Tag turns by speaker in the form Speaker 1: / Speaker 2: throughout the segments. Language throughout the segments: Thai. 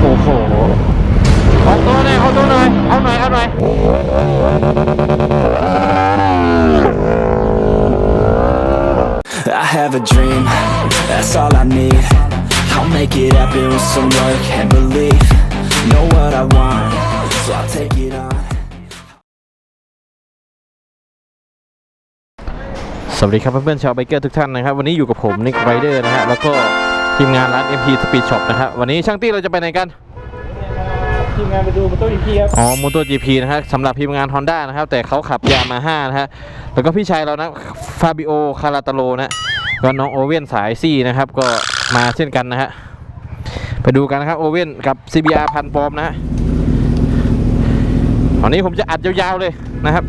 Speaker 1: โอ้โหออกตัวหน่อยเอาตัวหน่อยเอาหน่อยเอาหน่อยสวัสดีครับเพื่อนๆชาวไบเกอร์ทุกท่านนะครับ วันนี้อยู่กับผมนิกไรเดอร์นะฮะแล้วก็ ทีมงานร้าน MP Speed Shop นะครับวันนี้ช่างตี้เราจะไปไหนกัน
Speaker 2: ทีมงานไปดูมอเตอร์อีพีครับ
Speaker 1: อ๋อม o ต o GP นะฮะสำหรับทีมงาน Honda นะครับ แต่เขาขับยามาฮ่านะฮะแล้วก็พี่ชายเรานะฟาบิโอคาราตาโลนะก็น้องโอเว่นสายซี่นะครับ ก็มาเช่นกันนะฮะไปดูกันนะครับโอเว่นกับ CBR พันปลอมนะฮะวันนี้ผมจะอัดยาวๆเลยนะครับ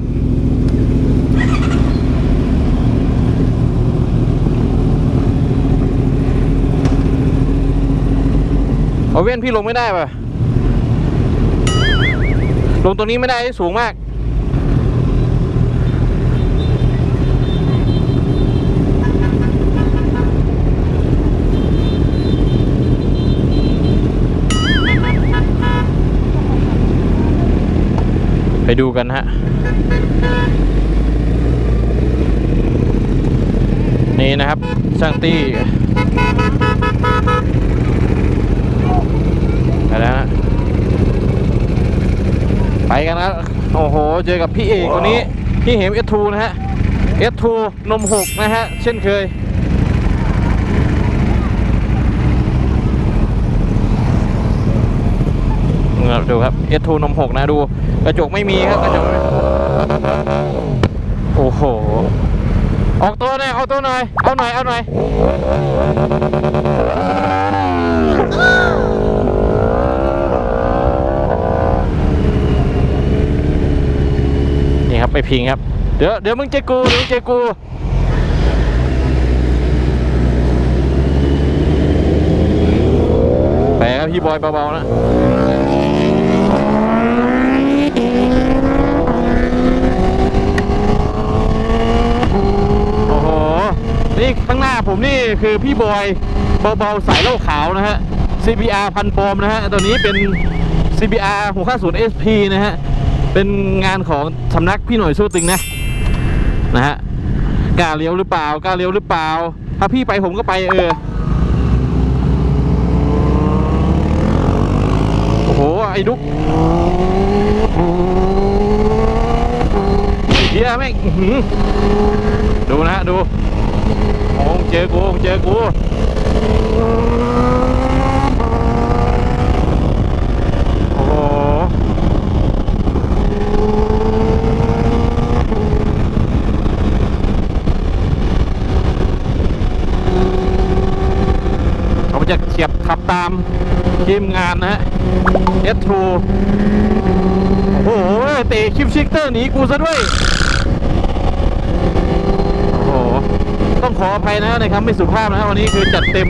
Speaker 1: โอาเว่นพี่ลงไม่ได้ป่ะ ลงตรงนี้ไม่ได้สูงมากไปดูกันฮะ นี่นะครับช่างตี้ ไปแล้วฮะไปกันนะโอ้โห เจอกับพี่เอกวันนี้ พี่เหมเอสทูนะฮะเอสทูนมหกนะฮะ เช่นเคยดูครับเอสทูนมหกนะดู กระจกไม่มีครับกระจกไม่โอ้โห ออกตัวหน่อยเอาตัวหน่อย เอาหน่อย เอาหน่อย นี่ครับ ไปพิงครับ เดี๋ยวเดี๋ยวมึงเจกูเดี๋ยวมึงเจกูไปครับพี่บอยเบาๆนะโอ้โหนี่ข้างหน้าผมนี่คือพี่บอยเบาๆสายเล้าขาวนะฮะ CBR พันปอมนะฮะ ตัวนี้เป็น CBR 650 SP นะฮะ เป็นงานของสำนักพี่หน่วยสู้ตึงนะนะฮะกล้าเลี้ยวหรือเปล่ากล้าเลี้ยวหรือเปล่า ถ้าพี่ไปผมก็ไปเออโอ้โหไอ้ดุ๊กเฮียแม่งอื้อหือดูนะฮะดูโอ้เจอกูเจอกู โอ้โห จะเฉียบขับตามทีมงานนะฮะ S2 โอ้โหเตะคลิปชิกเตอร์หนีกูซะด้วย โอ้โห ต้องขออภัยนะในคำไม่สุภาพนะฮะวันนี้คือจัดเต็ม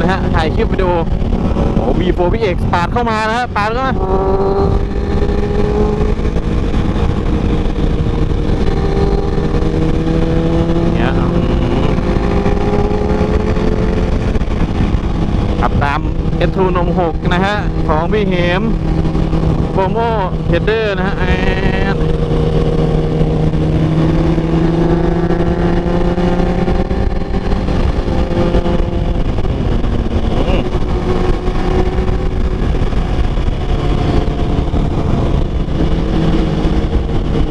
Speaker 1: นะฮะ ถ่ายคลิปวิดีโอโอ้มีโฟพี่เอกปาดเข้ามานะฮะ ปาดเข้ามา เนี่ยอืมขับตาม เอทูนมหกนะฮะ ของพี่เหมโปรโมเฮดเดอร์นะฮะ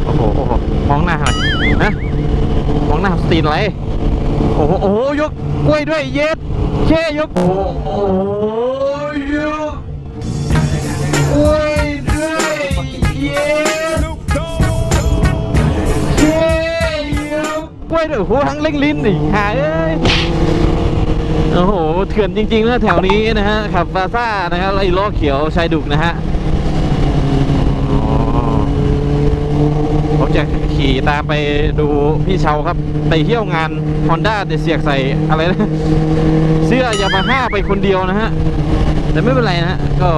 Speaker 1: โอ้โหโอ้โหมองหน้าหน่อยนะมองหน้าสตีนอะไร โอ้โหโอ้โหยกกล้วยด้วยเย็ดเช่ยกโอ้โหยกกล้วยด้วยเย็ดเช่ยกกล้วยด้วยโอ้โหทั้งเล่งลิ้นอีกหาเอ้ยโอ้โหเถื่อนจริงๆนะแถวนี้นะฮะขับฟาซ่านะครับไอ้ล้อเขียวชายดุกนะฮะอ๋อผมจะ ขี่ตามไปดูพี่เชาครับ ไปเที่ยวงาน Honda แต่เสียกใส่อะไรนะเสื้อยามาฮ่าไปคนเดียวนะฮะ แต่ไม่เป็นไรนะก็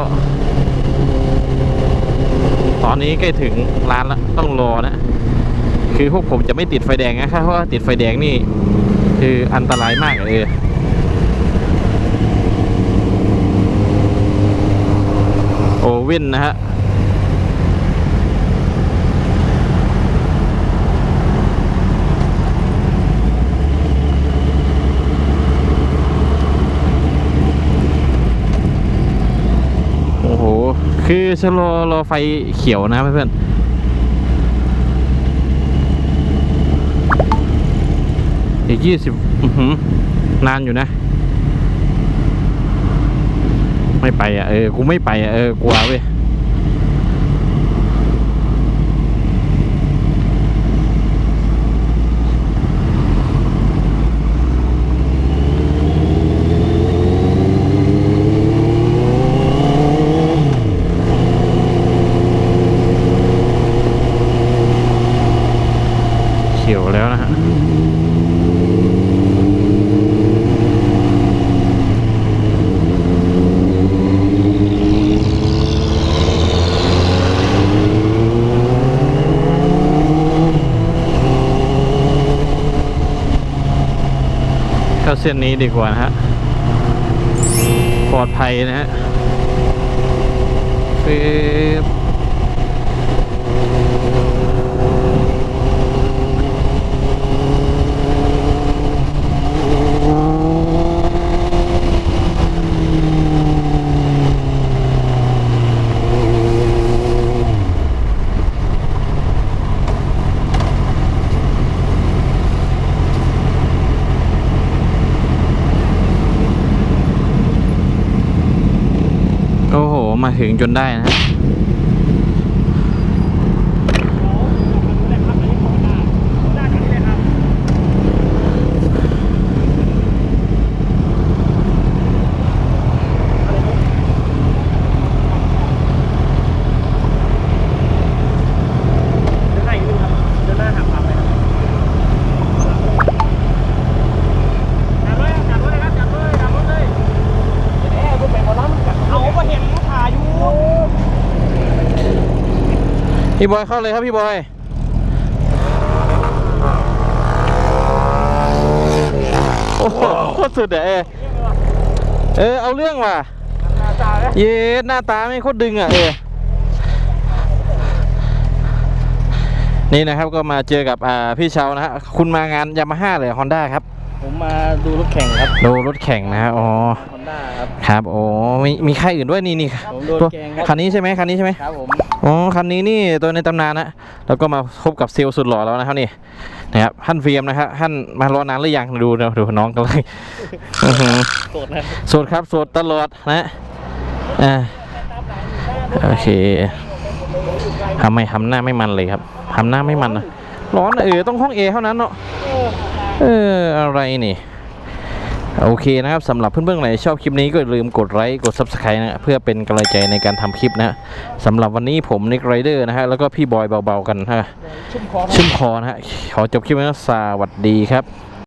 Speaker 1: ตอนนี้ใกล้ถึงร้านแล้วต้องรอนะ คือพวกผมจะไม่ติดไฟแดงนะครับเพราะว่าติดไฟแดงนี่ คืออันตรายมากเลยโอเว่นนะฮะ คือชะลอรอไฟเขียวนะเพื่อนอีกยี่สิบนานอยู่นะ ไม่ไปอะ เออ กูไม่ไปอะ เออกลัวเว้ย เขียวแล้วนะ ฮะเข้าเส้นนี้ดีกว่านะฮะ ปลอดภัยนะฮะฟิ ถึงจนได้นะฮะ
Speaker 2: เดินหน้าอีกนิดนึงครับเดินหน้าหักปั๊บเลยจับเลยจับเลยครับจับเลยจับรถเลยแหมพวกไปหมดแล้วมึงจับเอาก็เห็นขาอยู่
Speaker 1: พี่บอยเข้าเลยครับพี่บอยโอ้โหโคตรสุดอะเอเออเอาเรื่องว่ะ
Speaker 2: จ่าเลย
Speaker 1: เย็ดหน้าตาไม่โคตรดึงอะเออนี่นะครับก็มาเจอกับอ่าพี่เชานะฮะคุณมางานยามาฮ่าเลยฮอนด้าครับ
Speaker 2: ผมมาดูรถแข่งครับ
Speaker 1: ดูรถแข่งนะฮะอ๋อ
Speaker 2: ฮอนด้าครับ
Speaker 1: ครับโอ้มีมีค่ายอื่นด้วยนี่นี่
Speaker 2: ผมโดน
Speaker 1: ตัว
Speaker 2: แกงครับ
Speaker 1: คันนี้ใช่ไหมคันนี้ใช่ไหม
Speaker 2: ครับผม
Speaker 1: อ๋อคันนี้นี่ตัวในตำนานนะแล้วก็มาพบกับเซลล์สุดหล่อแล้วนะครับนี่นะครับท่านเฟียมนะครับท่านมารอนานหรือยังดูนะดูน้องกันเลยอื้อหือ
Speaker 2: โสดนะ
Speaker 1: โสดครับโสดตลอดนะอ่าโอเคทำไมทำหน้าไม่มันเลยครับทำหน้าไม่มันนะร้อนเออต้องห้องเอเท่านั้นเนาะเอออะไรนี่ โอเคนะครับสำหรับเพื่อนๆไหนชอบคลิปนี้ก็อย่าลืมกดไลค์กด Subscribe นะเพื่อเป็นกำลังใจในการทำคลิปนะสำหรับวันนี้ผมนิกไรเดอร์นะฮะแล้วก็พี่บอยเบาๆกันฮะ
Speaker 2: ชุ่มคอ
Speaker 1: ชุ่มคอนะฮะขอจบคลิปไว้นะสวัสดีครับ